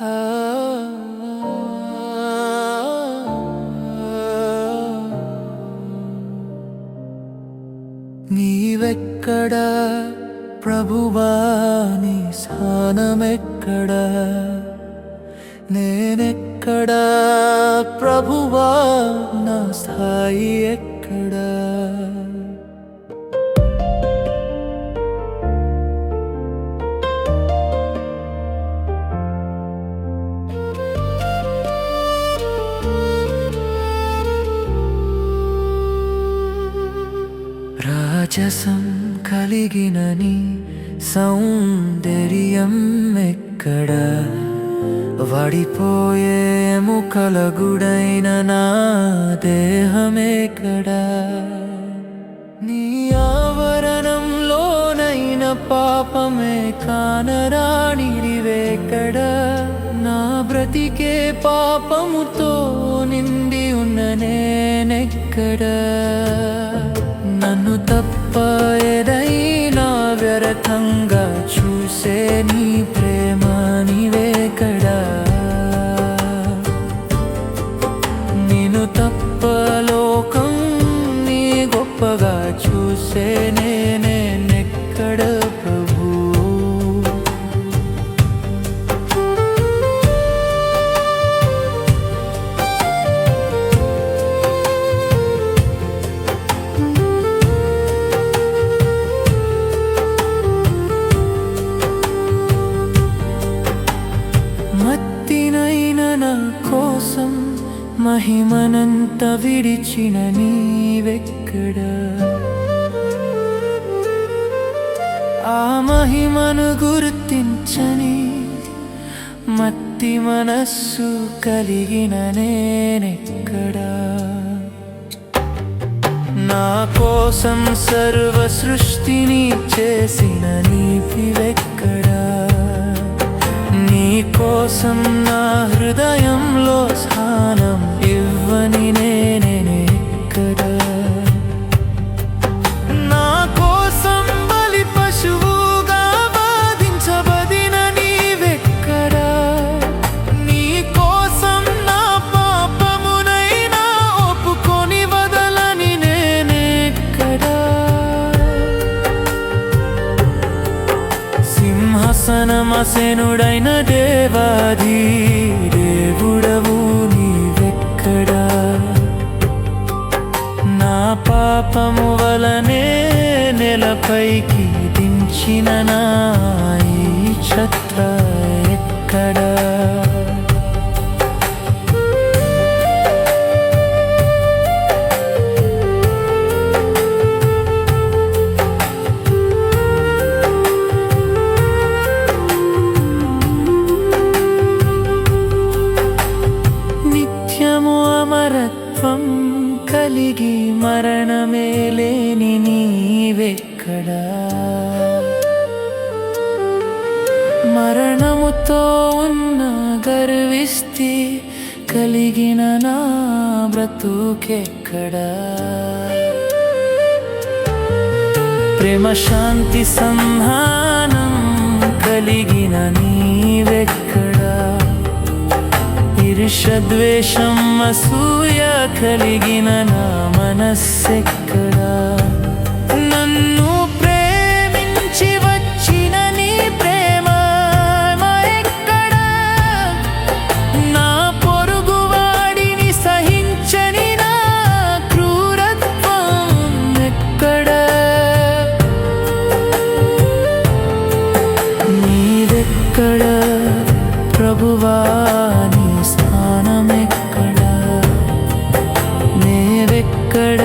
నీవెక్కడా ప్రభువా నీ స్థానమెక్కడా? నేనెక్కడా ప్రభువా నా స్థాయి ఎక్కడా? రాజసం కలిగినని సౌందర్యం ఎక్కడ? వడిపోయే ముఖల గుడైన నా దేహమేకడ నీ ఆవరణంలోనైన పాపమే కానరానిడివేక్కడ నా బ్రతికే పాపముతో నిండి ఉన్న నేనెక్కడ? నన్ను తప్ప ఏదైనా వ్యర్థంగా చూసే నీ మహిమనంత విడిచిన నీవెక్కడ? ఆ మహిమను గుర్తించని మత్తి మనస్సు కలిగిన నేనెక్కడా? నా కోసం సర్వ సృష్టిని చేసిన నీపివెక్కడా నీ కోసం నా హృదయంలో స్థానం సింహాసనమసేనుడైన దేవాది దేవుడవు నీవెక్కడా? నా పాపము వలనే నెలపైకి దించిన నా ఈ ఛత్ర ఎక్కడా? లేని నీవెక్కడా? మరణముతో ఉన్న గర్విస్తి కలిగిన నా బ్రతుకెక్కడా? ప్రేమ శాంతి సంధానం కలిగిన నీవెక్కడా? ఇరుషద్వేషం అసూయ కలిగిన నా మనస్సెక్కడా? ఎక్కడ? ప్రభువాని స్థానమెక్కడ? నేవెక్కడ